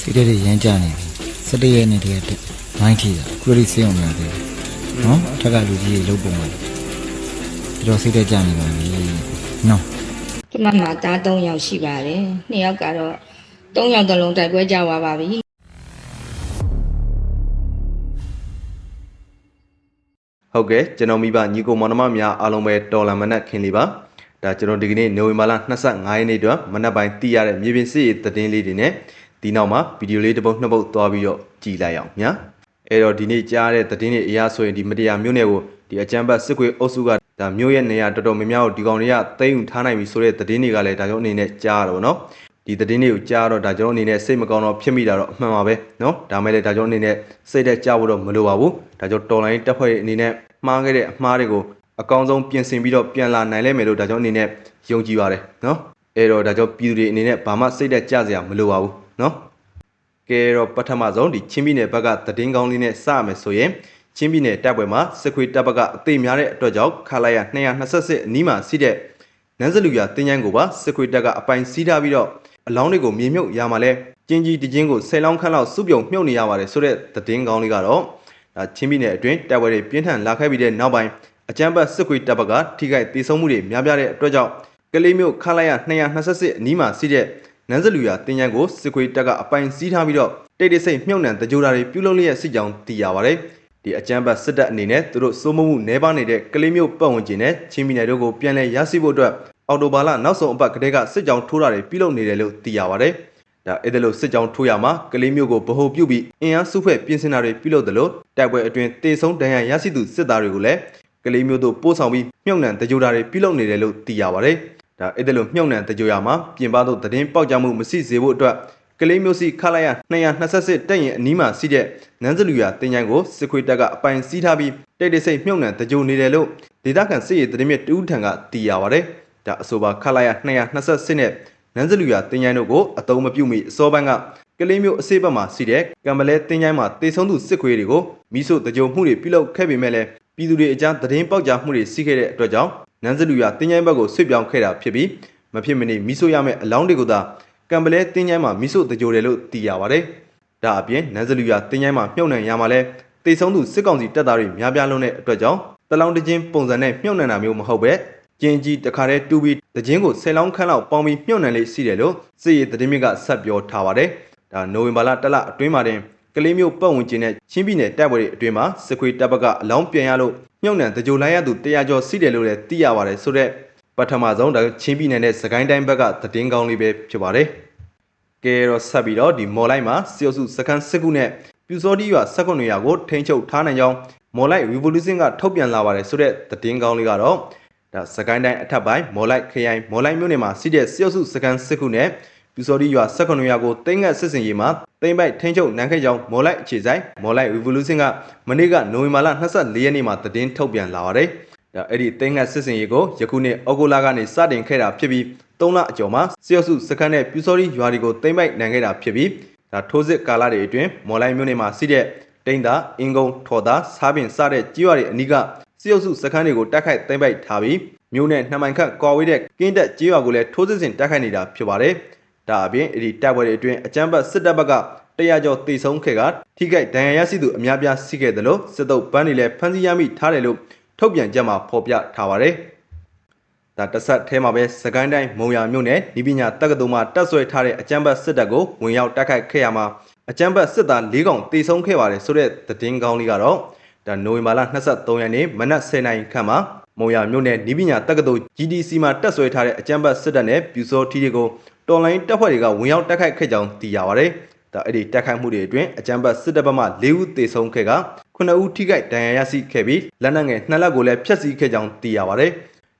စိတ်ဓာတ်တွေရမ်းကြနေပြီစတည့်ရဲ့နေတည်းကမိုင်းထီတာခုလေးစေးအောင်မရသေးဘူးနော်အထက်ကလူကြီးတွေလုံးပုံပါဒီတော့စိတ်ဓာတ်ကြနေပါပြီနော်ကျမမှာသား၃ယောက်ရှိပါတယ်နှစ်ယောက်ကတော့၃ယောက်တလုံးတိုက်ပွဲကြသွားပါပြီဟုတ်ကဲ့ကျွန်တော်မိဘညီကိုမောင်နှမများအားလုံးပဲတော်လန်မနက်ခင်းလေးပါဒါကျွန်တော်ဒီကနေ့နိုဝင်ဘာလ25ရက်နေ့အတွက်မနက်ပိုင်းတည်ရတဲ့မြေပြင်စစ်ရေးသတင်းလေးတွေနဲ့ ဒီနောက်မှာဗီဒီယိုလေးတစ်ပုဒ်နှစ်ပုဒ်သွားပြီးတော့ကြည်လိုက်အောင်ညာအဲ့တော့ဒီနေ့ကြားတဲ့သတင်းတွေအရာဆိုရင်ဒီမတရားမျိုးနယ်ကိုဒီအကြမ်းဖက်စစ်ခွေအုပ်စုကဒါမျိုးရဲ့နေရာတော်တော်များများကိုဒီကောင်တွေကသိမ်းယူထားနိုင်ပြီဆိုတဲ့သတင်းတွေကလည်းဒါကြောင့်အနေနဲ့ကြားရတော့ဗောနော်ဒီသတင်းတွေကိုကြားတော့ဒါကျွန်တော်အနေနဲ့စိတ်မကောင်းတော့ဖြစ်မိတာတော့အမှန်ပါပဲเนาะဒါမဲ့လည်းဒါကျွန်တော်အနေနဲ့စိတ်သက်ကြဖို့တော့မလိုပါဘူးဒါကြောင့်တော်လိုင်းတက်ဖွဲ့ရဲ့အနေနဲ့မှားခဲ့တဲ့အမှားတွေကိုအကောင်းဆုံးပြင်ဆင်ပြီးတော့ပြန်လာနိုင်လိမ့်မယ်လို့ဒါကြောင့်အနေနဲ့ယုံကြည်ပါတယ်เนาะအဲ့တော့ဒါကြောင့်ပြည်သူတွေအနေနဲ့ဘာမှစိတ်သက်ကြစရာမလိုပါဘူး နော်ကဲတော့ပထမဆုံးဒီချင်းပြည်နယ်ဘက်ကသတင်းကောင်းလေးနဲ့စမယ်ဆိုရင်ချင်းပြည်နယ်တပ်ပွဲမှာစစ်ခွေတပ်ဘက်ကအသေးများတဲ့အတွက်ကြောင့်ခလာရ228အနီးမှာရှိတဲ့နန်းစလူရတင်းကျန်းကိုပါစစ်ခွေတပ်ကအပိုင်စီးထားပြီးတော့အလောင်းတွေကိုမြေမြုပ်ရမှာလဲကျင်းကြီးတခြင်းကိုဆယ်လောင်းခန့်လောက်စုပြုံမြုပ်နေရပါတယ်ဆိုတဲ့သတင်းကောင်းလေးကတော့ဒါချင်းပြည်နယ်အတွင်းတပ်ပွဲတွေပြင်းထန်လာခဲ့ပြီးတဲ့နောက်ပိုင်းအကြမ်းဖက်စစ်ခွေတပ်ဘက်ကထိခိုက်ဒေဆုံးမှုတွေများပြားတဲ့အတွက်ကြောင့်ကလေးမျိုးခလာရ228အနီးမှာရှိတဲ့ နန်းစလူရတင်းချမ်းကိုစစ်ခွေတပ်ကအပိုင်စီးထားပြီးတော့တိတ်တိတ်ဆိတ်မြုပ်နှံတကြိုတာတွေပြုလုပ်လျက်စစ်ကြောင်းသိရပါတယ်ဒီအကြမ်းဖက်စစ်တပ်အနေနဲ့သူတို့စိုးမိုးမှုနှဲပါနေတဲ့ကလေးမျိုးပတ်ဝန်းကျင်နဲ့ချင်းပြည်နယ်တို့ကိုပြန်လည်ရရှိဖို့အတွက်အော်တိုဘာလနောက်ဆုံးအပတ်ကတည်းကစစ်ကြောင်းထိုးတာတွေပြုလုပ်နေတယ်လို့သိရပါတယ်။ဒါအဲ့ဒါလို့စစ်ကြောင်းထိုးရမှာကလေးမျိုးကိုဗဟိုပြုပြီးအင်အားစုဖွဲ့ပြင်ဆင်တာတွေပြုလုပ်တယ်လို့တိုက်ပွဲအတွင်းတေဆုံးဒဏ်ရာရရှိသူစစ်သားတွေကိုလည်းကလေးမျိုးတို့ပို့ဆောင်ပြီးမြုပ်နှံတကြိုတာတွေပြုလုပ်နေတယ်လို့သိရပါတယ်။ ဒါအဲ့ဒါလို့မြုပ်နှံတကြိုရမှာပြင်ပသို့သတင်းပေါက်ကြားမှုမရှိစေဖို့အတွက်ကလေးမျိုးစီခလာရ228တက်ရင်အနီးမှာစီးတဲ့နန်းစလူရတင်ချိုင်းကိုစစ်ခွေတပ်ကအပိုင်စီးထားပြီးတိတ်တိတ်ဆိတ်မြုပ်နှံတကြိုနေတယ်လို့ဒေသခံစစ်ရေးသတင်းမြစ်တူးထံကသိရပါတယ်။ဒါအဆိုပါခလာရ228နဲ့နန်းစလူရတင်ချိုင်းတို့ကိုအတုံးမပြုမီအစောပိုင်းကကလေးမျိုးအစေးဘက်မှာစီးတဲ့ကံပလဲတင်ချိုင်းမှာတေဆုံးသူစစ်ခွေတွေကိုမိဆိုတကြိုမှုတွေပြုလုပ်ခဲ့ပေမဲ့လည်းပြည်သူတွေအကြားသတင်းပေါက်ကြားမှုတွေစီးခဲ့တဲ့အတွက်ကြောင့် နန်းစလူရတင်ချိုင်းဘက်ကိုဆွေ့ပြောင်းခဲ့တာဖြစ်ပြီးမဖြစ်မနေမိဆိုရမယ့်အလောင်းတွေကိုသာကံပလဲတင်းချိုင်းမှာမိဆိုတကြိုတယ်လို့သိရပါတယ်။ဒါအပြင်နန်းစလူရတင်းချိုင်းမှာမြုပ်နှံရမှာလဲတေဆုံးသူစစ်ကောင်စီတပ်သားတွေများပြားလုံးတဲ့အတွက်ကြောင့်တလောင်းတချင်းပုံစံနဲ့မြုပ်နှံတာမျိုးမဟုတ်ပဲကျင်းကြီးတခါတည်းတူပြီးတချင်းကိုဆယ်လောင်းခန့်လောက်ပေါင်းပြီးမြုပ်နှံလေးရှိတယ်လို့စစ်ရေးသတင်းမြစ်ကဆက်ပြောထားပါတယ်။ဒါနိုဝင်ဘာလတလအတွင်းမှာတင် ကလေးမျိုးပတ်ဝန်းကျင်နဲ့ချင်းပြည်နယ်တပ်ဖွဲ့တွေအတွင်းမှာစစ်ခွေတပ်ဘက်ကအလောင်းပြန်ရလို့မြုပ်နှံတကြိုလိုက်ရသူ100ကျော်ရှိတယ်လို့လည်းသိရပါတယ်ဆိုတော့ပထမဆုံးဒါချင်းပြည်နယ်နဲ့စကိုင်းတိုင်းဘက်ကသတင်းကောင်းလေးပဲဖြစ်ပါတယ်။ကဲတော့ဆက်ပြီးတော့ဒီမော်လိုက်မှာစီယိုစုစကန်စစ်ခုနဲ့ပြူစောတီရွာစက်ကွန်ရွာကိုထိန်းချုပ်ထားနိုင်ကြောင်းမော်လိုက် revolution ကထုတ်ပြန်လာပါတယ်ဆိုတဲ့သတင်းကောင်းလေးကတော့ဒါစကိုင်းတိုင်းအထက်ပိုင်းမော်လိုက်ခရိုင်မော်လိုက်မြို့နယ်မှာစီးတဲ့စီယိုစုစကန်စစ်ခုနဲ့ ပြူစောတီရွာစက်ကွန်ရွာကိုတင်းငတ်စစ်စင်ရေးမှာတင်းပိုက်ထိန်းချုပ်နိုင်ခဲ့ကြောင်းမော်လိုက်အခြေဆိုင်မော်လိုက် revolution ကမနေ့ကနိုဝင်ဘာလ24ရက်နေ့မှာသတင်းထုတ်ပြန်လာပါတယ်။ဒါအဲ့ဒီတင်းငတ်စစ်စင်ရေးကိုယခုနှစ်ဩဂုတ်လကနေစတင်ခဲ့တာဖြစ်ပြီး3လအကျော်မှာစီယိုစုစကန်နဲ့ပြူစောတီရွာတွေကိုတင်းပိုက်နိုင်ခဲ့တာဖြစ်ပြီးဒါထိုးစစ်ကာလတွေအတွင်းမော်လိုက်မြို့နယ်မှာစီးတဲ့တိန်သာအင်ကုန်းထော်သာစားပင်စတဲ့ကြီးရွာတွေအနီးကစီယုတ်စုစခန်းတွေကိုတိုက်ခိုက်သိမ်းပိုက်ထားပြီးမြို့နယ်နှစ်မိုင်ခန့်ကွာဝေးတဲ့ကင်းတက်ကြီးရွာကိုလည်းထိုးစစ်ဆင်တိုက်ခိုက်နေတာဖြစ်ပါတယ်။ ဒါအပြင်အဲ့ဒီတိုက်ပွဲတွေအတွင်းအကြမ်းဖက်စစ်တပ်ဘက်ကတရားကျော်တိဆုံးခဲ့ကထိခိုက်ဒဏ်ရာရရှိသူအများပြားရှိခဲ့တယ်လို့စစ်တုပ်ပန်းတွေလည်းဖမ်းဆီးရမိထားတယ်လို့ထုတ်ပြန်ကြမှာဖော်ပြထားပါတယ်။ဒါတဆက်အဲမှာပဲစကိုင်းတိုင်းမုံရမြို့နယ်ဤပညာတက္ကသိုလ်မှာတက်ဆွဲထားတဲ့အကြမ်းဖက်စစ်တပ်ကိုဝင်ရောက်တိုက်ခိုက်ခဲ့ရမှာအကြမ်းဖက်စစ်သား၄កောင်တေဆုံးခဲ့ပါတယ်ဆိုတဲ့သတင်းကောင်းလေးကတော့ဒါနိုဝင်ဘာလ23ရက်နေ့မနက်10:00နာရီခန့်မှာ မုံရမြို့နယ်ဤပညာတက္ကသိုလ် GDC မှာတက်ဆွဲထားတဲ့အကြမ်းဖက်စစ်တပ်နဲ့ပြူစောထီတွေကိုတော်လိုင်းတပ်ဖွဲ့တွေကဝင်ရောက်တိုက်ခိုက်ခဲ့ကြောင်းသိရပါတယ်ဒါအဲ့ဒီတိုက်ခိုက်မှုတွေအတွင်းအကြမ်းဖက်စစ်တပ်ဘက်မှ၄ဦးသေဆုံးခဲ့က9ဦးထိခိုက်ဒဏ်ရာရရှိခဲ့ပြီးလက်နက်ငယ်2လက်ကိုလည်းဖျက်ဆီးခဲ့ကြောင်းသိရပါတယ်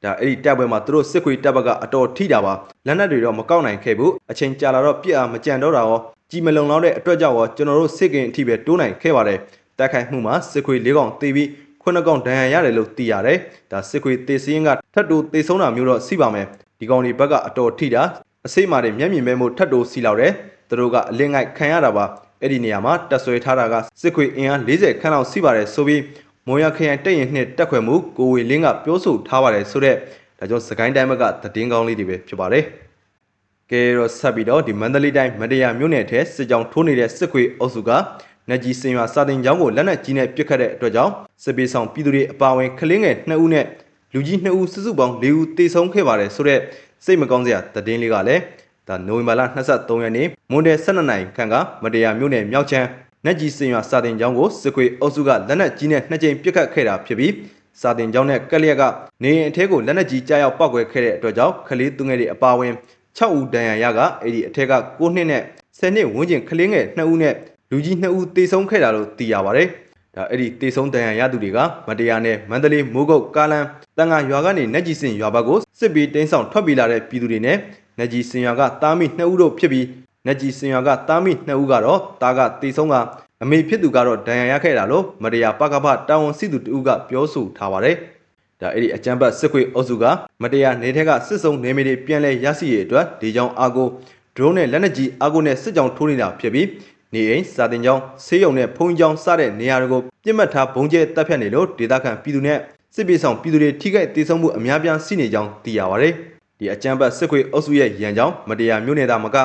ဒါအဲ့ဒီတပ်ပွဲမှာသူတို့စစ်ခွေတပ်ဘက်ကအတော်ထိတာပါလက်နက်တွေတော့မကောက်နိုင်ခဲ့ဘူးအချိန်ကြာလာတော့ပြစ်အားမကြံတော့တာရောကြီးမလုံလောက်တဲ့အတွက်ကြောင့်ရောကျွန်တော်တို့စစ်ကင်အထိပဲတိုးနိုင်ခဲ့ပါတယ်တိုက်ခိုက်မှုမှာစစ်ခွေ၄កောင်တေးပြီး ခုနှစ်កောင်ဒဏ်ရာရတယ်လို့သိရတယ်ဒါစစ်ခွေတေးစင်းကထပ်တူတေးဆုံးတာမျိုးတော့ရှိပါမယ်ဒီကောင်တွေဘက်ကအတော်ထိတာအစိမ့်မာတွေမျက်မြင်မဲမှုထပ်တူစီလောက်တယ်သူတို့ကအလင်းငိုက်ခံရတာပါအဲ့ဒီနေရာမှာတက်ဆွဲထားတာကစစ်ခွေအင်အား40ခန်းလောက်ရှိပါတယ်ဆိုပြီးမွန်ရခရိုင်တက်ရင်နှစ်တက်ခွဲမှုကိုဝေလင်းကပြောဆိုထားပါတယ်ဆိုတော့ဒါကြောင့်စကိုင်းတိုင်းဘက်ကသတင်းကောင်းလေးတွေပဲဖြစ်ပါတယ်ကဲတော့ဆက်ပြီးတော့ဒီမန္တလေးတိုင်းမတရားမြို့နယ်ထဲစစ်ကြောင်းထိုးနေတဲ့စစ်ခွေအုပ်စုက နက်ကြီးစင်ရွာစာတင်ကျောင်းကိုလက်နက်ကြီးနဲ့ပစ်ခတ်တဲ့အတွက်ကြောင့်စစ်ပေးဆောင်ပြည်သူတွေအပါအဝင်ကလင်းငယ်2ဦးနဲ့လူကြီး2ဦးစုစုပေါင်း4ဦးတေဆုံးခဲ့ပါတယ်ဆိုတော့စိတ်မကောင်းစရာသတင်းလေးကလည်းဒါနိုဝင်ဘာလ23ရက်နေ့မွန်တယ်12နိုင်ခန့်ကမတရားမြို့နယ်မြောက်ချမ်းနက်ကြီးစင်ရွာစာတင်ကျောင်းကိုစစ်ခွေအုပ်စုကလက်နက်ကြီးနဲ့နှစ်ကြိမ်ပစ်ခတ်ခဲ့တာဖြစ်ပြီးစာတင်ကျောင်းနဲ့ကက်လျက်ကနေရင်အထဲကိုလက်နက်ကြီးကြားရောက်ပောက်ကွဲခဲ့တဲ့အတွက်ကြောင့်ကလေးသူငယ်တွေအပါအဝင်6ဦးဒဏ်ရာရကအဲ့ဒီအထက်က9နှစ်နဲ့10နှစ်ဝန်းကျင်ကလေးငယ်2ဦးနဲ့ လူကြီး2ဦးတေဆုံးခဲ့တာလို့သိရပါတယ်။ဒါအဲ့ဒီတေဆုံးဒဏ်ရာရသူတွေကမတရားနဲ့မန္တလေးမိုးကုတ်ကားလန်တန်ငါရွာကနေနက်ကြီးစင်ရွာဘက်ကိုစစ်ပြီးတင်းဆောင်ထွက်ပြေးလာတဲ့ပြည်သူတွေနဲ့နက်ကြီးစင်ရွာကတားမိ2ဦးတို့ဖြစ်ပြီးနက်ကြီးစင်ရွာကတားမိ2ဦးကတော့တားကတေဆုံးကအမေဖြစ်သူကတော့ဒဏ်ရာရခဲ့တာလို့မတရားပကပတာဝန်ရှိသူတဦးကပြောဆိုထားပါတယ်။ဒါအဲ့ဒီအကြမ်းဖက်စစ်ခွေအုပ်စုကမတရားနေထက်ကစစ်စုံနေမီတွေပြန်လဲရရှိရတဲ့အတွက်ဒီကြောင်အာကို drone နဲ့လက်နက်ကြီးအာကိုနဲ့စစ်ကြောင်ထိုးနေတာဖြစ်ပြီး နေအိမ်စာတင်ကျောင်းဆေးရုံနဲ့ဖုံးကျောင်းစတဲ့နေရာတွေကိုပြစ်မှတ်ထားဘုံကျဲတပ်ဖြတ်နေလို့ဒေသခံပြည်သူနဲ့စစ်ပေးဆောင်ပြည်သူတွေထိခိုက်ဒေဆုံးမှုအများပြားရှိနေကြောင်းသိရပါတယ်။ဒီအကြမ်းဖက်စစ်ခွေအုပ်စုရဲ့ရန်ကြောင်းမတရားမျိုးနယ်သားမက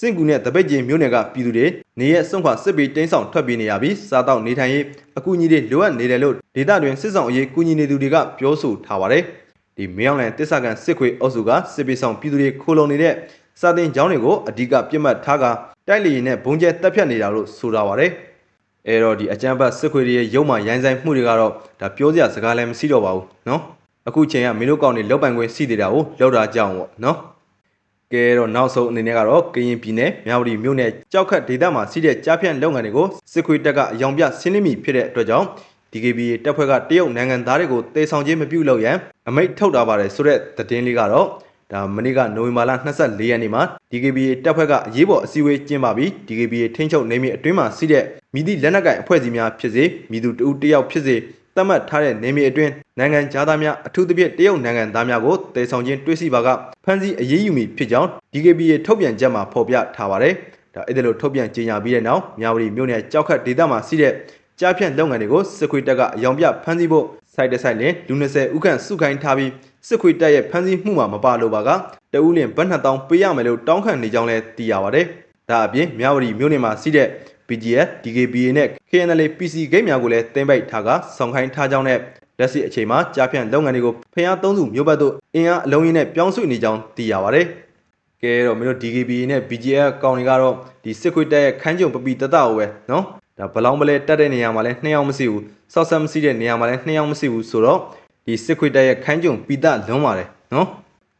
စင့်ကူနဲ့တပိတ်ကျင်းမျိုးနယ်ကပြည်သူတွေနေရက်ဆုံးခွာစစ်ပေးတင်းဆောင်ထွက်ပြေးနေရပြီးစားတောက်နေထိုင်ရေးအကူအညီတွေလိုအပ်နေတယ်လို့ဒေသတွင်စစ်ဆောင်အရေးကူညီနေသူတွေကပြောဆိုထားပါတယ်။ဒီမင်းအောင်လန်တစ္ဆာကန်စစ်ခွေအုပ်စုကစစ်ပေးဆောင်ပြည်သူတွေခိုးလုံနေတဲ့ စာတင်ကျောင်းတွေကိုအဓိကပြစ်မှတ်ထားကတိုက်လေရင်နဲ့ဘုံကျဲတက်ဖြတ်နေတာလို့ဆိုတာပါတယ်။အဲတော့ဒီအကြမ်းဖက်စစ်ခွေတွေရဲ့ရုံမှရိုင်းဆိုင်မှုတွေကတော့ဒါပြောစရာစကားလည်းမရှိတော့ပါဘူးနော်။အခုချိန်ကမင်းတို့ကောင်တွေလောက်ပိုင်ခွင့်ရှိသေးတာကိုလောက်တာကြောင်းပေါ့နော်။ကဲတော့နောက်ဆုံးအနေနဲ့ကတော့ကရင်ပြည်နယ်မြဝတီမြို့နယ်ကြောက်ခတ်ဒေသမှာရှိတဲ့ကြားဖြန့်လုပ်ငန်းတွေကိုစစ်ခွေတက်ကအယောင်ပြဆင်းနှမိဖြစ်တဲ့အတွက်ကြောင့် DKB တပ်ဖွဲ့ကတရုတ်နိုင်ငံသားတွေကိုတေဆောင်ခြင်းမပြုလုပ်ရန်အမိန့်ထုတ်တာပါတယ်ဆိုတဲ့သတင်းလေးကတော့ ဒါမနေ့ကနိုဝင်ဘာလ24ရက်နေ့မှာ DKB တပ်ဖွဲ့ကအရေးပေါ်အစည်းအဝေးကျင်းပပြီး DKB ထိန်းချုပ်နေမြေအတွင်းမှာရှိတဲ့မိသည့်လက်နက်ကိုင်အဖွဲ့အစည်းများဖြစ်စေမိသူတဦးတယောက်ဖြစ်စေသတ်မှတ်ထားတဲ့နေမြေအတွင်းနိုင်ငံသားများအထူးသဖြင့်တရုတ်နိုင်ငံသားများကိုတေဆောင်ခြင်းတွေ့ရှိပါကဖမ်းဆီးအရေးယူမည်ဖြစ်ကြောင်း DKB ရဲ့ထုတ်ပြန်ချက်မှာဖော်ပြထားပါတယ်။ဒါအဲ့ဒါလိုထုတ်ပြန်ကြေညာပြီးတဲ့နောက်မြဝတီမြို့နယ်ကြောက်ခတ်ဒေသမှာရှိတဲ့ကြားဖြန့်လုပ်ငန်းတွေကိုစစ်ခွေတက်ကအယောင်ပြဖမ်းဆီးဖို့စိုက်တဲ့စိုက်လင်လူ20ဦးခန့်စုခိုင်းထားပြီး စစ်ခွေတက်ရဲ့ဖမ်းဆီးမှုမှာမပါလို့ပါကတဦးလင်ဘတ်နှစ်တောင်းပေးရမယ်လို့တောင်းခံနေကြောင်းလည်းသိရပါတယ်။ဒါအပြင်မြဝတီမြို့နယ်မှာရှိတဲ့ BGF, DKBA နဲ့ KNL PC ဂိတ်များကိုလည်းတင်ပိတ်ထားကဆောင်ခိုင်းထားကြောင်းနဲ့လက်ရှိအချိန်မှာကြားဖြန့်လုပ်ငန်းတွေကိုဖျားသုံးစုမြို့ဘက်သို့အင်အားအလုံးရင်းနဲ့ပြောင်းရွှေ့နေကြောင်းသိရပါတယ်။ကဲတော့မင်းတို့ DKBA နဲ့ BGF ကောင်တွေကတော့ဒီစစ်ခွေတက်ရဲ့ခန်းကျုံပပီတတကိုပဲနော်ဒါဘလောင်းပလဲတက်တဲ့နေရာမှာလည်းနှစ်ယောက်မရှိဘူးစောက်ဆက်မရှိတဲ့နေရာမှာလည်းနှစ်ယောက်မရှိဘူးဆိုတော့ ဒီစစ်ခွေတက်ရဲ့ခန်းကျုံပီတလွန်းပါတယ်နော်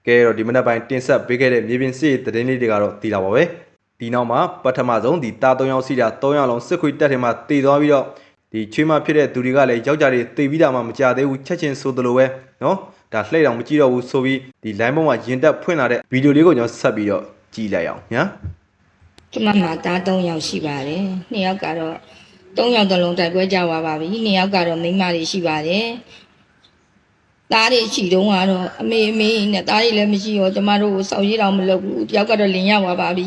ကဲတော့ဒီမနက်ပိုင်းတင်ဆက်ပေးခဲ့တဲ့မြေပြင်စစ်ရေးသတင်းလေးတွေကတော့တည်တာပါပဲဒီနောက်မှာပထမဆုံးဒီတာ၃ယောက်စီတာ၃ယောက်လုံးစစ်ခွေတက်ထဲမှာတည်သွားပြီးတော့ဒီချွေးမဖြစ်တဲ့သူတွေကလည်းယောက်ျားတွေတည်ပြီးတာမှမကြသေးဘူးချက်ချင်းဆိုသလိုပဲနော်ဒါလှည့်တောင်မကြည့်တော့ဘူးဆိုပြီးဒီ line ပေါ်မှာရင်တက်ဖွင့်လာတဲ့ဗီဒီယိုလေးကိုကျွန်တော်ဆက်ပြီးတော့ကြည့်လိုက်အောင်ညာကျမမှာတား3ယောက်ရှိပါတယ်နှစ်ယောက်ကတော့3ယောက်တလုံးတိုက်ပွဲကြသွားပါပြီနှစ်ယောက်ကတော့မိန်းမတွေရှိပါတယ် သားတွေရှိတုန်းကတော့အမေအမေနဲ့သားတွေလည်းမရှိရောကျမတို့ကိုစောက်ရည်တောင်မလုပ်ဘူးတယောက်ကတော့လင်ရသွားပါပြီ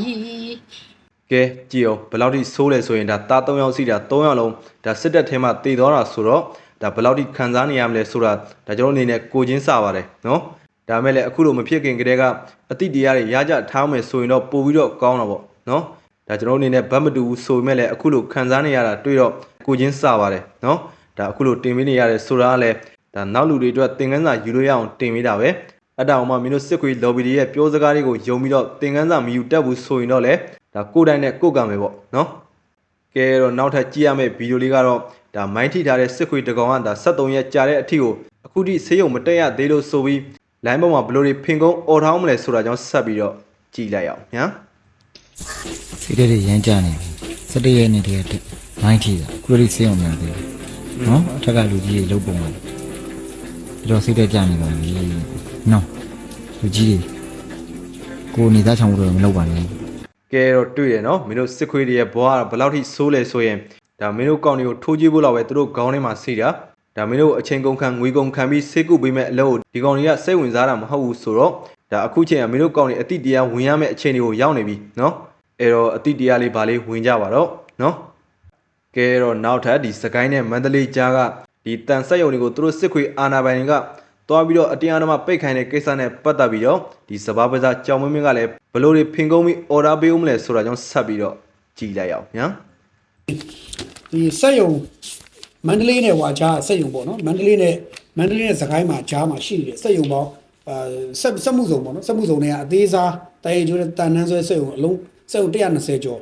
ကဲကြည့်အောင်ဘယ်လောက်ထိဆိုးလဲဆိုရင်ဒါတာ၃ယောက်စီတာ၃ယောက်လုံးဒါစစ်တပ်ထဲမှာတည်သွားတာဆိုတော့ဒါဘယ်လောက်ထိခံစားနေရမလဲဆိုတာဒါကျွန်တော်အနေနဲ့ကိုချင်းစပါတယ်နော်ဒါမဲ့လည်းအခုလိုမဖြစ်ခင်ကတည်းကအတိတရားတွေရကြထားမယ်ဆိုရင်တော့ပို့ပြီးတော့ကောင်းတာပေါ့နော်ဒါကျွန်တော်အနေနဲ့ဗတ်မတူဘူးဆိုပေမဲ့လည်းအခုလိုခံစားနေရတာတွေ့တော့ကိုချင်းစပါတယ်နော်ဒါအခုလိုတင်ပေးနေရတယ်ဆိုတာကလည်း ဒါနောက်လူတွေအတွက်သင်ခန်းစာယူလို့ရအောင်တင်ပေးတာပဲအတောင်မှမင်းတို့စစ်ခွေ lobby တွေရဲ့ပြောစကားတွေကိုယုံပြီးတော့သင်ခန်းစာမယူတတ်ဘူးဆိုရင်တော့လေဒါကိုယ်တိုင်နဲ့ကိုယ်ကံပဲပေါ့နော်ကဲတော့နောက်ထပ်ကြည့်ရမယ့်ဗီဒီယိုလေးကတော့ဒါမိုင်းထိထားတဲ့စစ်ခွေတကောင်ကဒါ73ရက်ကြာတဲ့အထိကိုအခုထိဆေးရုံမတက်ရသေးလို့ဆိုပြီး line ပေါ်မှာဘယ်လိုတွေဖင်ကုန်းអော်ထောင်းမလဲဆိုတာကြောင့်ဆက်ပြီးတော့ကြည့်လိုက်အောင်ညာစိတ်ဓာတ်တွေရမ်းကြနေပြီစတည့်ရဲ့နေတည်းကမိုင်းထီတာကုရီစေးအောင်များသေးတယ်နော်အထက်ကလူကြီးတွေလုတ်ပုံပါဒီ တော့စိတ်ဓာတ်ကြနေပါပြီနော်လူကြီးတွေကိုနေသားချောင်းလို့မလုပ်ပါနဲ့ကဲတော့တွေ့တယ်နော်မင်းတို့စစ်ခွေတွေရဲ့ဘွားကဘယ်လောက်ထိဆိုးလဲဆိုရင်ဒါမင်းတို့ကောင်းတွေကိုထိုးကြည့်ဖို့လောက်ပဲသူတို့ခေါင်းထဲမှာစီတာဒါမင်းတို့အချိန်ကုန်ခံငွေကုန်ခံပြီးစိတ်ကုပေးမဲ့အလုပ်ကိုဒီကောင်တွေကစိတ်ဝင်စားတာမဟုတ်ဘူးဆိုတော့ဒါအခုချိန်ကမင်းတို့ကောင်းတွေအတိတရားဝင်ရမယ့်အချိန်တွေကိုရောက်နေပြီနော်အဲ့တော့အတိတရားလေးဗာလေးဝင်ကြပါတော့နော်ကဲတော့နောက်ထပ်ဒီစကိုင်းနဲ့မန္တလေးကြားက ဒီတန်ဆက်ယုံတွေကိုသူတို့စစ်ခွေအာနာပိုင်တွေကသွားပြီးတော့အတရားဓမ္မပိတ်ခိုင်းတဲ့ကိစ္စနဲ့ပတ်သက်ပြီးတော့ဒီစဘာပဇာကြောင်မင်းမင်းကလည်းဘလို့တွေဖင်ကုန်းပြီးအော်ဒါပေးဦးမလဲဆိုတာကြောင့်ဆက်ပြီးတော့ကြည်လိုက်အောင်ညာဒီစက်ယုံမန္တလေးနဲ့ဝါကြားစက်ယုံပေါ့နော်မန္တလေးနဲ့မန္တလေးနဲ့စကိုင်းမှာကြားမှာရှိနေတဲ့စက်ယုံပေါင်းအာစက်စက်မှုစုံပေါ့နော်စက်မှုစုံတွေကအသေးစားတိုင်ရီကျိုးတဲ့တန်နှန်းဆွဲစက်ယုံအလုံးစက်ယုံ120ကျော်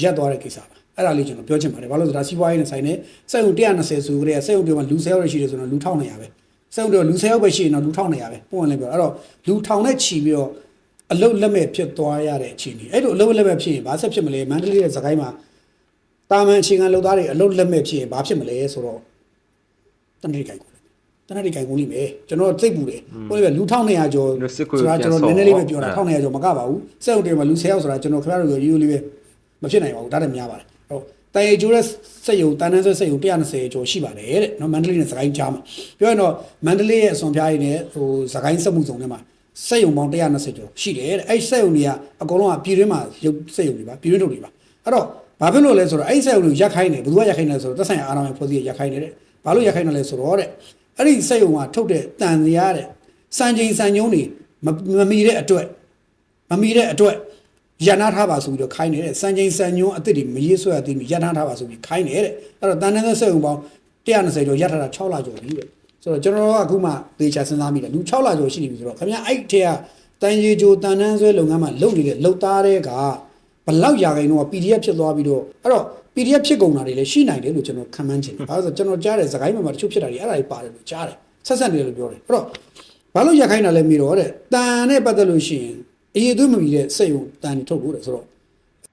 ရက်သွားတဲ့ကိစ္စပါ အဲ့ဒါလေးကျွန်တော်ပြောချင်ပါတယ်ဘာလို့လဲဆိုတော့ဒါစီးပွားရေးနဲ့ဆိုင်နေစက်ယုံ120ဆိုကြတဲ့စက်ယုံတွေမှာလူ10ယောက်ရှိတယ်ဆိုတော့လူ1900ပဲစက်ယုံတွေလူ10ယောက်ပဲရှိရင်တော့လူ1900ပဲပုံဝင်လည်းပြောအဲ့တော့လူ1000နဲ့ချီပြီးတော့အလုတ်လက်မဲ့ဖြစ်သွားရတဲ့အခြေအနေအဲ့လိုအလုတ်လက်မဲ့ဖြစ်ရင်ဘာဆက်ဖြစ်မလဲမန္တလေးရဲ့စကိုင်းမှာတာမန်အခြေခံလုပ်သားတွေအလုပ်လက်မဲ့ဖြစ်ရင်ဘာဖြစ်မလဲဆိုတော့တနတိကြိုင်ကုန်တနတိကြိုင်ကုန်လိမ့်မယ်ကျွန်တော်သိပ်ပူတယ်ဟိုလေလူ1200ကျော်ဆိုတာကျွန်တော်နည်းနည်းလေးပဲပြောတာ1200ကျော်မကပါဘူးစက်အုပ်တွေမှာလူ10ယောက်ဆိုတာကျွန်တော်ခင်ဗျားတို့ရိုးရိုးလေးပဲမဖြစ်နိုင်ပါဘူးဒါလည်းများပါတယ် ဟုတ်တိုင်ရီကျိုးတဲ့စက်ယုံတန်တန်းဆွဲစက်ယုံ120ကျော်ရှိပါတယ်တဲ့နော်မန္တလေးနဲ့စကိုင်းကြားမှာပြောရင်တော့မန္တလေးရဲ့အစွန်ဖျားရည်နဲ့ဟိုစကိုင်းစက်မှုစုံထဲမှာစက်ယုံပေါင်း120ကျော်ရှိတယ်တဲ့အဲ့စက်ယုံတွေကအကုန်လုံးကပြည်တွင်းမှာရုပ်စက်ယုံတွေပါပြည်တွင်းထုတ်တွေပါအဲ့တော့ဘာဖြစ်လို့လဲဆိုတော့အဲ့စက်ယုံတွေရက်ခိုင်းတယ်ဘယ်သူကရက်ခိုင်းလဲဆိုတော့သက်ဆိုင်ရာအာဏာပိုင်ဖွဲ့စည်းရက်ခိုင်းတယ်တဲ့ဘာလို့ရက်ခိုင်းတယ်လဲဆိုတော့တဲ့အဲ့ဒီစက်ယုံကထုတ်တဲ့တန်တရားတဲ့စံချိန်စံညုံတွေမမမီတဲ့အတွက်မမီတဲ့အတွက် ရန်နာထားပါဆိုပြီးတော့ခိုင်းနေတဲ့စံချိန်စံညွန်းအစ်စ်တွေမရေးဆွဲရသေးဘူးရန်နာထားပါဆိုပြီးခိုင်းနေတဲ့အဲ့တော့တန်တဲ့ဆက်ုံပေါင်း120ကျော်ရထားတာ6လကျော်ပြီတဲ့ဆိုတော့ကျွန်တော်တို့ကအခုမှသေချာစဉ်းစားမိတယ်လူ6လကျော်ရှိနေပြီဆိုတော့ခင်ဗျာအဲ့ထဲကတန်ရီဂျိုတန်နှန်းဆွဲလုပ်ငန်းမှာလုပ်နေတဲ့လုပ်သားတွေကဘလောက်ရာခိုင်တော့ PDF ဖြစ်သွားပြီးတော့အဲ့တော့ PDF ဖြစ်ကုန်တာတွေလည်းရှိနိုင်တယ်လို့ကျွန်တော်ခံမှန်းချင်တယ်။ဘာလို့လဲဆိုတော့ကျွန်တော်ကြားတယ်စကိုင်းမှာမှာတချို့ဖြစ်တာတွေအဲ့ဒါတွေပါတယ်လို့ကြားတယ်ဆက်ဆက်နေတယ်လို့ပြောတယ်။အဲ့တော့ဘာလို့ရက်ခိုင်းတာလဲမိတော့တဲ့တန်နဲ့ပတ်သက်လို့ရှိရင် အရေးသွေးမမီတဲ့စိတ်ကိုတန်ထုတ်လို့တဲ့ဆိုတော့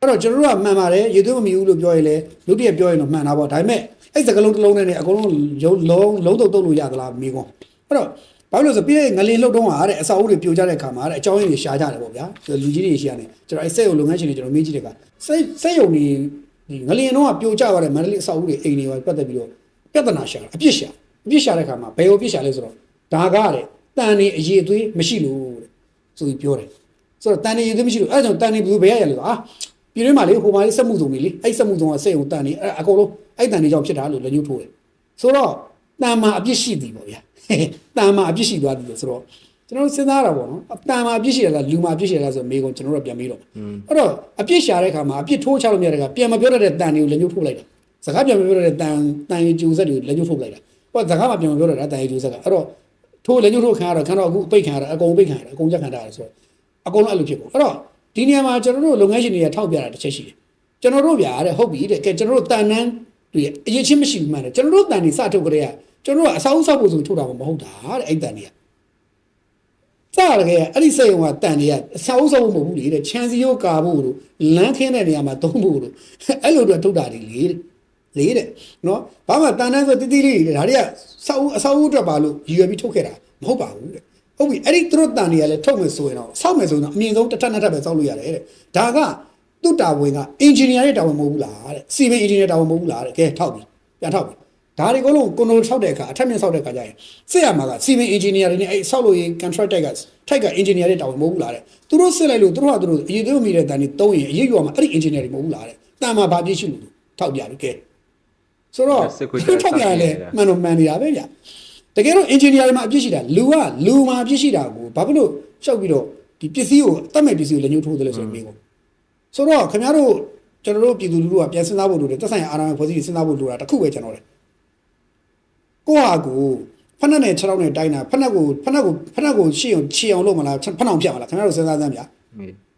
အဲ့တော့ကျွန်တော်တို့ကမှန်ပါတယ်ရေသွေးမမီဘူးလို့ပြောရင်လည်းလူတရက်ပြောရင်တော့မှန်တာပေါ့ဒါပေမဲ့အဲ့စကလုံးတစ်လုံးနဲ့အကုန်လုံးရုံလုံးလုံးတုတ်တုတ်လို့ရသလားမိကောအဲ့တော့ဘာလို့လဲဆိုပြီးတဲ့ငလင်လုတ်တုံးဟာတဲ့အစာအုပ်တွေပြိုကျတဲ့အခါမှာတဲ့အကြောင်းရင်းတွေရှားကြတယ်ပေါ့ဗျာလူကြီးတွေရှိရတယ်ကျွန်တော်အဲ့စက်ရုံလုပ်ငန်းရှင်တွေကျွန်တော်မေးကြည့်တဲ့အခါစက်စက်ရုံတွေဒီငလင်တော့ကပြိုကျသွားတဲ့မန္တလေးအစာအုပ်တွေအိမ်တွေပတ်သက်ပြီးတော့ပြဿနာရှာအပြစ်ရှာအပြစ်ရှာတဲ့အခါမှာဘယ်လိုပြစ်ရှာလဲဆိုတော့ဒါကတဲ့တန်နေအရေးသွေးမရှိလို့တဲ့ဆိုပြီးပြောတယ် ဆိုတော့တန်နေရည်သွေးမရှိလို့အဲ့ဒါကြောင့်တန်နေဘယ်လိုဘယ်ရရလဲဆိုအာပြည်တွင်းမှာလေဟိုမှာလေစက်မှုစုံတွေလေအဲ့စက်မှုစုံကစက်ရုံတန်နေအဲ့အကုန်လုံးအဲ့တန်နေကြောင့်ဖြစ်တာလို့လက်ညှိုးထိုးတယ်ဆိုတော့တန်မှာအပြစ်ရှိသည်ပေါ့ဗျာတန်မှာအပြစ်ရှိသွားသည်ဆိုတော့ကျွန်တော်စဉ်းစားတာပေါ့နော်တန်မှာအပြစ်ရှိရလားလူမှာအပြစ်ရှိရလားဆိုတော့မေးကုန်ကျွန်တော်တို့ပြန်မေးတော့အဲ့တော့အပြစ်ရှာတဲ့ခါမှာအပြစ်ထိုးချလို့မရတဲ့ခါပြန်မပြောတတ်တဲ့တန်တွေကိုလက်ညှိုးထိုးလိုက်တာစကားပြန်မပြောတတ်တဲ့တန်တန်ရီကျူဆက်တွေကိုလက်ညှိုးထိုးလိုက်တာဟောစကားမှပြန်မပြောတတ်တာတန်ရီကျူဆက်ကအဲ့တော့ထိုးလက်ညှိုးထိုးခံရတော့ခံတော့အခုပိတ်ခံရတာအကုန်ပိတ်ခံရတာအကုန်ချက်ခံတာဆိုတော့ အကုန်လုံးအဲ့လိုဖြစ်ကုန်အဲ့တော့ဒီနေရာမှာကျွန်တော်တို့လုပ်ငန်းရှင်တွေကထောက်ပြတာတစ်ချက်ရှိတယ်ကျွန်တော်တို့ဗျာတဲ့ဟုတ်ပြီတဲ့ကဲကျွန်တော်တို့တန်နန်းတွေအရေးချင်းမရှိဘူးမှန်တယ်ကျွန်တော်တို့တန်နေစထုတ်ကြတဲ့ကကျွန်တော်တို့ကအစားအုပ်ဆောက်ဖို့ဆိုထုတ်တာမဟုတ်တာတဲ့အဲ့တန်တွေကစရခဲ့အဲ့ဒီစိတ်ုံကတန်တွေကအစားအုပ်ဆောက်ဖို့မဟုတ်ဘူးလေတဲ့ချန်စီယိုကာဖို့လို့လမ်းခင်းတဲ့နေရာမှာသုံးဖို့လို့အဲ့လိုတော့ထုတ်တာတွေလေတဲ့လေတဲ့နော်ဘာမှတန်တန်းဆိုတိတိလေးတွေဒါတွေကစောက်အဆောက်အဦအတွက်ပါလို့ရည်ရွယ်ပြီးထုတ်ခဲ့တာမဟုတ်ပါဘူးတဲ့ ဟုတ်ပြီအဲ့ဒီသူတို့တန်တွေကလည်းထုတ်မယ်ဆိုရင်တော့စောက်မယ်ဆိုရင်တော့အမြင့်ဆုံးတစ်ထပ်နှစ်ထပ်ပဲစောက်လို့ရတယ်တဲ့ဒါကသူ့တာဝန်ကအင်ဂျင်နီယာရဲ့တာဝန်မဟုတ်ဘူးလားတဲ့စီဗီအင်ဂျင်နီယာတာဝန်မဟုတ်ဘူးလားတဲ့ကဲထောက်ပြီပြန်ထောက်ပြီဒါတွေအကုန်လုံးကွန်ထရိုဆောက်တဲ့အခါအထက်မြင့်ဆောက်တဲ့အခါကျရင်စစ်ရမှာကစီဗီအင်ဂျင်နီယာတွေနဲ့အဲ့ဆောက်လို့ရင် contract တိုက်ကထိုက်ကအင်ဂျင်နီယာတွေတာဝန်မဟုတ်ဘူးလားတဲ့သူတို့စစ်လိုက်လို့သူတို့ဟာသူတို့အရေးသေးမီတဲ့တန်တွေတုံးရင်အရေးယူမှာအဲ့ဒီအင်ဂျင်နီယာတွေမဟုတ်ဘူးလားတဲ့တန်မှာဘာပြည့်ရှိလို့ထောက်ပြပြီကဲဆိုတော့ထောက်ပြရလဲမှန်တော့မှန်နေတာပဲဗျာ တကယ်တော့ engineer တွေမှာအပြစ်ရှိတာလူကလူမှာအပြစ်ရှိတာကိုဘာဖြစ်လို့ရှောက်ပြီးတော့ဒီပစ္စည်းကိုအတတ်မဲ့ပစ္စည်းကိုလက်ညှိုးထိုးတယ်လဲဆိုရင်မေးကုန်ဆိုတော့ခင်ဗျားတို့ကျွန်တော်တို့ပြည်သူလူထုကပြန်စဉ်းစားဖို့လိုတယ်သက်ဆိုင်ရာအာဏာပိုင်ဖွဲ့စည်းစဉ်းစားဖို့လိုတာတစ်ခုပဲကျွန်တော်လေကိုဟာကိုဖက်နှက်နဲ့ခြေထောက်နဲ့တိုင်းတာဖက်နှက်ကိုဖက်နှက်ကိုဖက်နှက်ကိုရှေ့အောင်ခြေအောင်လုပ်မလားဖက်နှောင်ဖြတ်မလားခင်ဗျားတို့စဉ်းစားစမ်းဗျာ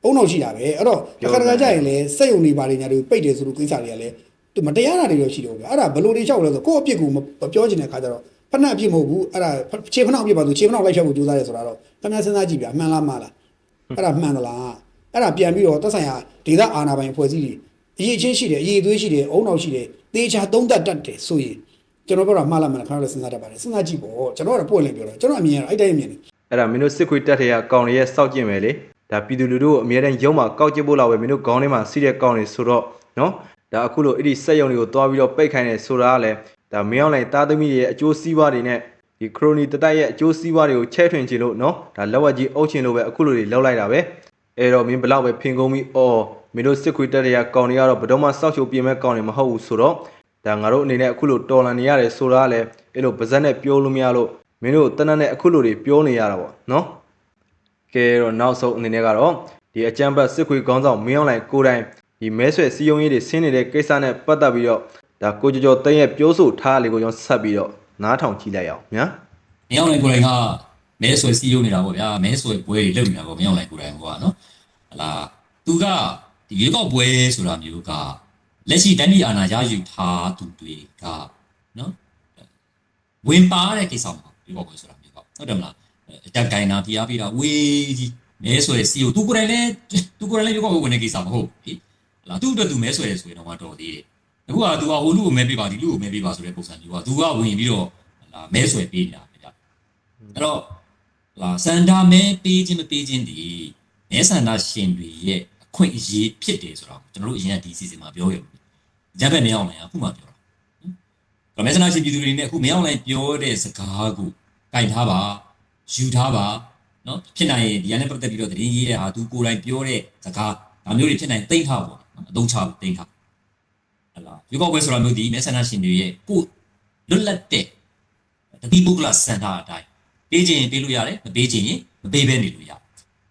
အုံတော့ရှိတာပဲအဲ့တော့တစ်ခါတစ်ခါကြာရင်လည်းစက်ယုံနေပါလေညာတွေပိတ်တယ်ဆိုလို့ကိစ္စတွေကလည်းသူမတရားတာတွေတော့ရှိတယ်ဗျာအဲ့ဒါဘယ်လိုတွေလျှောက်လဲဆိုကိုယ့်အပြစ်ကိုမပြောချင်တဲ့ခါကျတော့ ဖက်နှက်အပြစ်မဟုတ်ဘူးအဲ့ဒါခြေဖက်နှောက်အပြစ်ပါဆိုခြေဖက်နှောက်လိုက်ဖြတ်ဖို့ကြိုးစားတယ်ဆိုတာတော့ခင်ဗျားစဉ်းစားကြည့်ဗျာမှန်လားမှားလားအဲ့ဒါမှန်သလားအဲ့ဒါပြန်ပြီးတော့သက်ဆိုင်ရာဒေသအာဏာပိုင်အဖွဲ့အစည်းတွေအရေးချင်းရှိတယ်အရေးအသွေးရှိတယ်အုံနောက်ရှိတယ်တေချာသုံးသက်တတ်တယ်ဆိုရင်ကျွန်တော်ပြောတာမှားလားမှန်လားခင်ဗျားတို့စဉ်းစားတတ်ပါတယ်စဉ်းစားကြည့်ပေါ့ကျွန်တော်ကတော့ပွင့်လင်းပြောတာကျွန်တော်အမြင်ကတော့အဲ့တိုင်းအမြင်နေအဲ့ဒါမင်းတို့စစ်ခွေတက်တဲ့ကကောင်တွေရဲ့စောက်ကျင်ပဲလေဒါပြည်သူလူထုကိုအမြဲတမ်းရုံးမှာကောက်ကျစ်ဖို့လောက်ပဲမင်းတို့ခေါင်းထဲမှာစီးတဲ့ကောင်တွေဆိုတော့နော်ဒါအခုလို့အဲ့ဒီစက်ယုံတွေကိုသွားပြီးတော့ပိတ်ခိုင်းနေဆိုတာကလည်း ဒါမင်းအောင်လိုက်တာသမီရဲ့အကျိုးစီးပွားတွေနဲ့ဒီခရိုနီတတိုက်ရဲ့အကျိုးစီးပွားတွေကိုချဲထွင်ချင်လို့နော်ဒါလက်ဝက်ကြီးအုပ်ချင်လို့ပဲအခုလိုတွေလောက်လိုက်တာပဲအဲ့တော့မင်းဘလောက်ပဲဖင်ကုန်ပြီးအော်မင်းတို့စစ်ခွေတက်တဲ့ကကောင်တွေကတော့ဘယ်တော့မှစောက်ချိုပြင်မဲ့ကောင်တွေမဟုတ်ဘူးဆိုတော့ဒါငါတို့အနေနဲ့အခုလိုတော်လန်နေရတယ်ဆိုတာကလည်းအဲ့လိုပါဇက်နဲ့ပြောလို့မရလို့မင်းတို့တနက်နဲ့အခုလိုတွေပြောနေရတာပေါ့နော်ကဲတော့နောက်ဆုံးအနေနဲ့ကတော့ဒီအကြံဘတ်စစ်ခွေခေါင်းဆောင်မင်းအောင်လှိုင်ကိုယ်တိုင်ဒီမဲဆွယ်စီယုံရေးတွေဆင်းနေတဲ့ကိစ္စနဲ့ပတ်သက်ပြီးတော့ ဒါကိုကျော်ကျော်သိန်းရဲ့ပြောဆိုထားလေးကိုကျွန်တော်ဆက်ပြီးတော့နားထောင်ကြည့်လိုက်အောင်ညာမင်းအောင်လိုက်ကိုယ်တိုင်ကမဲဆွဲစီးရုံးနေတာပေါ့ဗျာမဲဆွဲပွဲတွေလုပ်နေတာပေါ့မင်းအောင်လိုက်ကိုယ်တိုင်ကနော်ဟလာသူကဒီရေကောက်ပွဲဆိုတာမျိုးကလက်ရှိတိုင်းပြည်အာဏာရယူထားသူတွေကနော်ဝင်ပါတဲ့ကိစ္စမှာရေကောက်ပွဲဆိုတာမျိုးပေါ့ဟုတ်တယ်မလားအတက်ကိုင်းနာပြားပြတာဝေးကြီးမဲဆွဲစီကိုသူကိုယ်တိုင်လည်းသူကိုယ်တိုင်လည်းရေကောက်ပွဲဝင်တဲ့ကိစ္စမဟုတ်ဟိဟလာသူ့အတွက်သူမဲဆွဲတယ်ဆိုရင်တော့တော့သေးတယ် အခုကသူကဟိုလူကိုမဲပေးပါဒီလူကိုမဲပေးပါဆိုတဲ့ပုံစံမျိုးကသူကဝင်ပြီးတော့လာမဲဆွဲပေးနေတာဗျာအဲ့တော့လာစန္ဒာမဲပေးခြင်းမပေးခြင်းဒီမဲစန္ဒာရှင်တွေရဲ့အခွင့်အရေးဖြစ်တယ်ဆိုတော့ကျွန်တော်တို့အရင်ကဒီစီစဉ်မှာပြောခဲ့ဘူး။ဂျပန်မရောက်နိုင်အခုမှပြောတာ။ဒါမဲစန္ဒာရှင်ပြည်သူတွေနဲ့အခုမရောက်နိုင်ပြောတဲ့စကားကိုကင်ထားပါယူထားပါနော်ဖြစ်နိုင်ရင်ဒီကနေ့ပတ်သက်ပြီးတော့တရင်ရေးတဲ့ဟာသူကိုယ်တိုင်ပြောတဲ့စကားဒါမျိုးတွေဖြစ်နိုင်တိမ့်ထားပေါ့နော်အသုံးချဖို့တိမ့်ထား ဟလာယူကောက်ပွဲဆိုတာမျိုးဒီမဲစန္ဒာရှင်တွေရဲ့ကိုယ်လွတ်လပ်တဲ့တတိပုဂ္ဂလစန္ဒာအတိုင်းပေးခြင်းရင်ပေးလို့ရတယ်မပေးခြင်းရင်မပေးဘဲနေလို့ရတယ်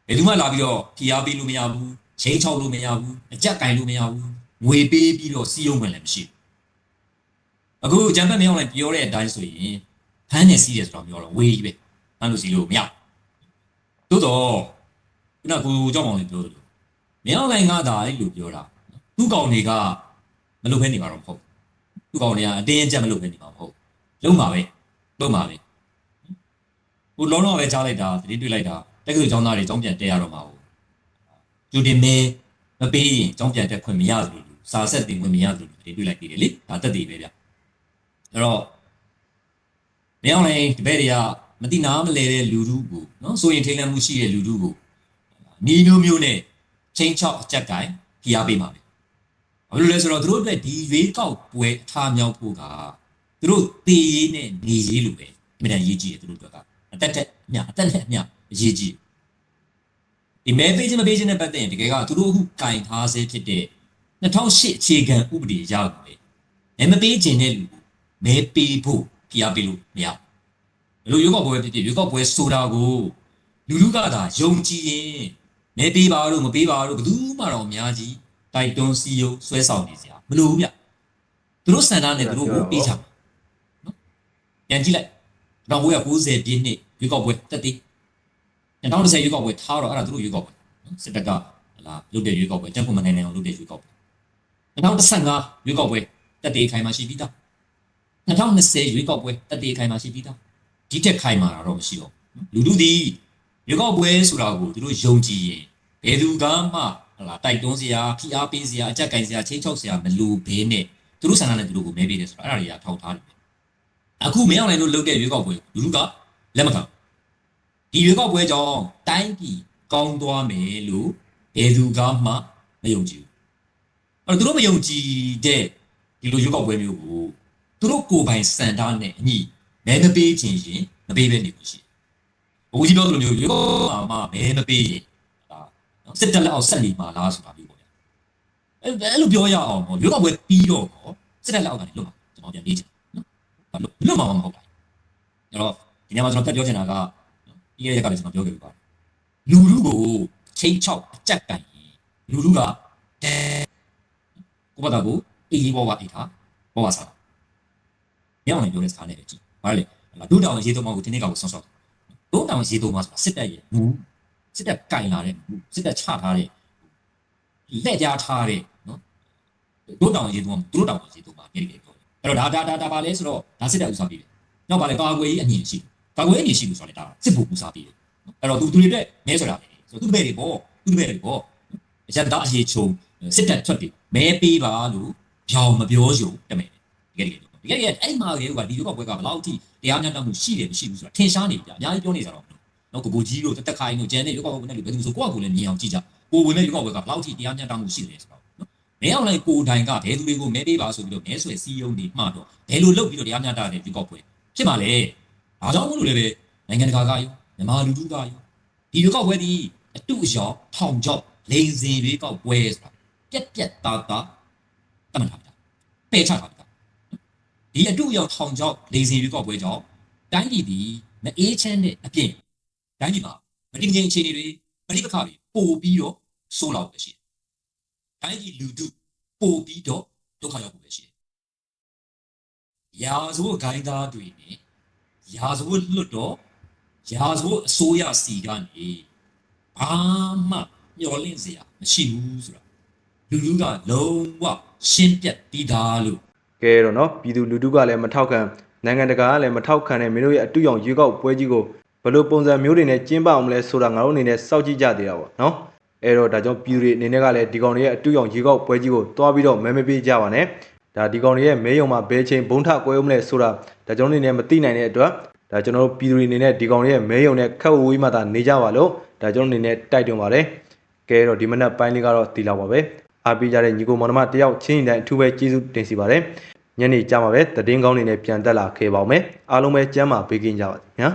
ဘယ်သူမှလာပြီးတော့ဖြီးအားပေးလို့မရဘူးချိန်ချောက်လို့မရဘူးအကြက်ကင်လို့မရဘူးငွေပေးပြီးတော့စီးရုံးဝင်လည်းမရှိဘူးအခုဂျမ်ဘတ်မရောက်လိုက်ပြောတဲ့အတိုင်းဆိုရင်ဖမ်းနေစီးတယ်ဆိုတော့ပြောတော့ဝေးကြီးပဲဖမ်းလို့စီးလို့မရဘူးသို့တော့ခုနကကိုကြောက်အောင်လည်းပြောတယ်လို့မရောက်လိုက်ငါသာအဲ့လိုပြောတာသူ့ကောင်တွေက မလုပ်ဘဲနေမှာတော့မဟုတ်သူ့ကောင်တွေကအတင်းအကျပ်မလုပ်ဘဲနေမှာမဟုတ်လုံးပါပဲလုံးပါပဲဟိုလုံးတော့ပဲကြားလိုက်တာသတိတွေ့လိုက်တာတက္ကသိုလ်ကျောင်းသားတွေကျောင်းပြန်တက်ရတော့မှာဟုတ်ကျူတင်မဲမပေးရင်ကျောင်းပြန်တက်ခွင့်မရဘူးလို့စာဆက်တင်ခွင့်မရဘူးလို့သတိတွေ့လိုက်သေးတယ်လေဒါတက်တည်ပဲဗျအဲ့တော့မင်းအောင်လည်းဒီဘက်တွေကမတိနာမလဲတဲ့လူလူကိုနော်ဆိုရင်ထိတ်လန့်မှုရှိတဲ့လူလူကိုနီးမျိုးမျိုးနဲ့ချင်းချောက်အကြက်ကိုင်ဖိအားပေးမှာပဲ ဘာလို့လဲဆိုတော့သူတို့အတွက်ဒီရွေးကောက်ပွဲအထားမြောက်ဖို့ကသူတို့တေးရေးနဲ့နေရေးလိုပဲအမြဲတမ်းရေးကြည့်တယ်သူတို့အတွက်ကအတက်တက်အမြအတက်နဲ့အမြအရေးကြီးဒီမဲပေးခြင်းမပေးခြင်းနဲ့ပတ်သက်ရင်တကယ်ကသူတို့အခုကင်ထားဆဲဖြစ်တဲ့2008အခြေခံဥပဒေအရကိုပဲမဲမပေးခြင်းတဲ့လူကိုမဲပေးဖို့ဖိအားပေးလို့မရဘူးဘယ်လိုရွေးကောက်ပွဲဖြစ်ဖြစ်ရွေးကောက်ပွဲဆိုတာကိုလူလူကသာယုံကြည်ရင်မဲပေးပါလို့မပေးပါလို့ဘယ်သူမှတော့အများကြီး တိုက်တွန်းစီယုံဆွဲဆောင်နေစရာမလိုဘူးဗျသူတို့စံသားနဲ့သူတို့ကိုပေးချမှာနော်ပြန်ကြည့်လိုက်1990ပြည့်နှစ်ရွေးကောက်ပွဲတက်တည်2010ရွေးကောက်ပွဲထားတော့အဲ့ဒါသူတို့ရွေးကောက်ပွဲနော်စစ်တပ်ကဟလာလုပ်တဲ့ရွေးကောက်ပွဲတက်ဖို့မနိုင်နိုင်အောင်လုပ်တဲ့ရွေးကောက်ပွဲ2015ရွေးကောက်ပွဲတက်တည်ခိုင်မှရှိပြီးသား2020ရွေးကောက်ပွဲတက်တည်ခိုင်မှရှိပြီးသားဒီတက်ခိုင်မှတော့မရှိတော့လူလူသည်ရွေးကောက်ပွဲဆိုတာကိုသူတို့ယုံကြည်ရင်ဘယ်သူကမှ ဟလာတိုက်တွန်းစရာဖိအားပေးစရာအကြက်ကင်စရာချင်းချောက်စရာမလိုဘဲနဲ့သူတို့ဆန္ဒနဲ့သူတို့ကိုမဲပေးတယ်ဆိုတာအဲ့ဒါတွေကထောက်ထားတယ်အခုမင်းအောင်လိုင်တို့လုပ်တဲ့ရွေးကောက်ပွဲလူလူကလက်မခံဒီရွေးကောက်ပွဲကြောင့်တိုင်းပြည်ကောင်းသွားမယ်လို့ဘယ်သူကမှမယုံကြည်ဘူးအဲ့တော့သူတို့မယုံကြည်တဲ့ဒီလိုရွေးကောက်ပွဲမျိုးကိုသူတို့ကိုယ်ပိုင်စံတာနဲ့အညီမဲမပေးခြင်းရင်မပေးဘဲနေလို့ရှိတယ်ဘုရားကြီးပြောသလိုမျိုးရွေးကောက်မှာမဲမပေးရင်ဒါနော် စစ်တပ်လက်အောက်ဆက်နေမှာလားဆိုတာမျိုးပေါ့ဗျာအဲ့အဲ့လိုပြောရအောင်ပေါ့ရွေးကောက်ပွဲပြီးတော့ပေါ့စစ်တပ်လက်အောက်ကနေလွတ်မှာကျွန်တော်ပြန်ပြေးချင်ဘာလို့လွတ်မှာမဟုတ်ဘူးအဲ့တော့ဒီညမှာကျွန်တော်တက်ပြောချင်တာကပြီးခဲ့တဲ့ကလည်းကျွန်တော်ပြောခဲ့ပြီပါလူလူကိုချိန်ချောက်အကြက်ကန်ရင်လူလူကတဲကိုဘာတာကိုအေးလေးဘောကအိတ်ထားဘောကစားမြောင်းနေပြောတဲ့စကားနဲ့ပဲကြည့်ဘာလဲဒုတောင်ရေးသုံးမကိုတင်းနေကောင်ကိုဆောင်းဆောင်းဒုတောင်ရေးသုံးမဆိုတာစစ်တပ်ရဲ့မူ စစ်တပ်ကင်လာတဲ့မူစစ်တပ်ချထားတဲ့လက်ကြားထားတဲ့နော်ဒုတောင်ရေးသုံးမဒုတောင်ရေးသုံးမပြည့်ပြည့်ပြောအဲ့တော့ဒါဒါဒါဒါပါလဲဆိုတော့ဒါစစ်တပ်ဦးစားပေးတယ်။နောက်ပါလဲကာကွယ်ရေးအမြင်ရှိတယ်။ကာကွယ်ရေးအမြင်ရှိလို့ဆိုတော့လေဒါစစ်ဖို့ဦးစားပေးတယ်။အဲ့တော့သူသူတွေအတွက်မဲဆိုတာလေဆိုတော့သူ့ဘက်တွေပေါ့သူ့ဘက်တွေပေါ့အချက်သားအရေးချုံစစ်တပ်ထွက်တယ်မဲပေးပါလို့ကြောင်မပြောရုံတမယ်တကယ်တကယ်တကယ်တကယ်အဲ့မှာလေကဒီလိုကပွဲကဘယ်လောက်ထိတရားမျှတမှုရှိတယ်မရှိဘူးဆိုတာထင်ရှားနေပြီအများကြီးပြောနေကြတော့ နော်ကိုကိုကြီးတို့တက်ခိုင်းတို့ကျန်တဲ့ရုပ်ကောက်ပွဲနဲ့လူဘယ်သူဆိုကိုယ့်အကူလည်းမြင်အောင်ကြည့်ကြကိုဝင်မဲ့ရုပ်ကောက်ပွဲကဘယ်လောက်ထိတရားမျှတမှုရှိတယ်ဆိုတော့နော်မဲအောင်လိုက်ကိုတိုင်ကဘယ်သူတွေကိုမဲပေးပါဆိုပြီးတော့မဲဆွဲစည်းရုံးနေမှတော့ဘယ်လိုလုပ်ပြီးတော့တရားမျှတတဲ့ဒီကောက်ပွဲဖြစ်မှာလဲဒါကြောင့်မို့လို့လည်းပဲနိုင်ငံတကာကရောမြန်မာလူထုကရောဒီဒီကောက်ပွဲဒီအတုအယောင်ထောင်ချောက်လိန်စင်တွေကောက်ပွဲဆိုတာပြက်ပြက်သားသားတမန်ထားတာပယ်ချထားတာဒီအတုအယောင်ထောင်ချောက်လိန်စင်တွေကောက်ပွဲကြောင့်တိုင်းပြည်ဒီမမအေးချမ်းတဲ့အပြင် တိုင်းပြည်မှာမတည်မငြိမ်အခြေအနေတွေပဋိပက္ခတွေပိုပြီးတော့ဆိုးလာဖို့ပဲရှိတယ်။တိုင်းပြည်လူထုပိုပြီးတော့ဒုက္ခရောက်ဖို့ပဲရှိတယ်။ရာဇဝတ်ဂိုင်းသားတွေနဲ့ရာဇဝတ်လွတ်တော့ရာဇဝတ်အစိုးရစီကနေဘာမှမျော်လင့်စရာမရှိဘူးဆိုတာလူလူကလုံးဝရှင်းပြတ်ပြီးသားလို့ကဲတော့နော်ပြည်သူလူထုကလည်းမထောက်ခံနိုင်ငံတကာကလည်းမထောက်ခံတဲ့မင်းတို့ရဲ့အတူရောင်ရွေးကောက်ပွဲကြီးကို ဘယ်လိုပုံစံမျိုးတွေနဲ့ကျင်းပအောင်မလဲဆိုတာငါတို့အနေနဲ့စောင့်ကြည့်ကြသေးတာပေါ့နော်အဲ့တော့ဒါကြောင့်ပြည်သူတွေအနေနဲ့ကလည်းဒီကောင်တွေရဲ့အတူရောင်ရွေးကောက်ပွဲကြီးကိုတွားပြီးတော့မဲမပေးကြပါနဲ့ဒါဒီကောင်တွေရဲ့မဲယုံမှာဘယ်ချိန်ဘုံထကွဲဦးမလဲဆိုတာဒါကျွန်တော်အနေနဲ့မသိနိုင်တဲ့အတွက်ဒါကျွန်တော်တို့ပြည်သူတွေအနေနဲ့ဒီကောင်တွေရဲ့မဲယုံနဲ့ခက်ဝဝေးမှသာနေကြပါလို့ဒါကျွန်တော်အနေနဲ့တိုက်တွန်းပါတယ်ကဲတော့ဒီမနက်ပိုင်းလေးကတော့ဒီလောက်ပါပဲအားပေးကြတဲ့ညီကိုမောင်နှမတယောက်ချင်းတိုင်းအထူးပဲကျေးဇူးတင်စီပါတယ်ညနေကြမှာပဲသတင်းကောင်းတွေနဲ့ပြန်တက်လာခဲ့ပါဦးမယ်အားလုံးပဲကျမ်းမာပေးကင်းကြပါစေညာ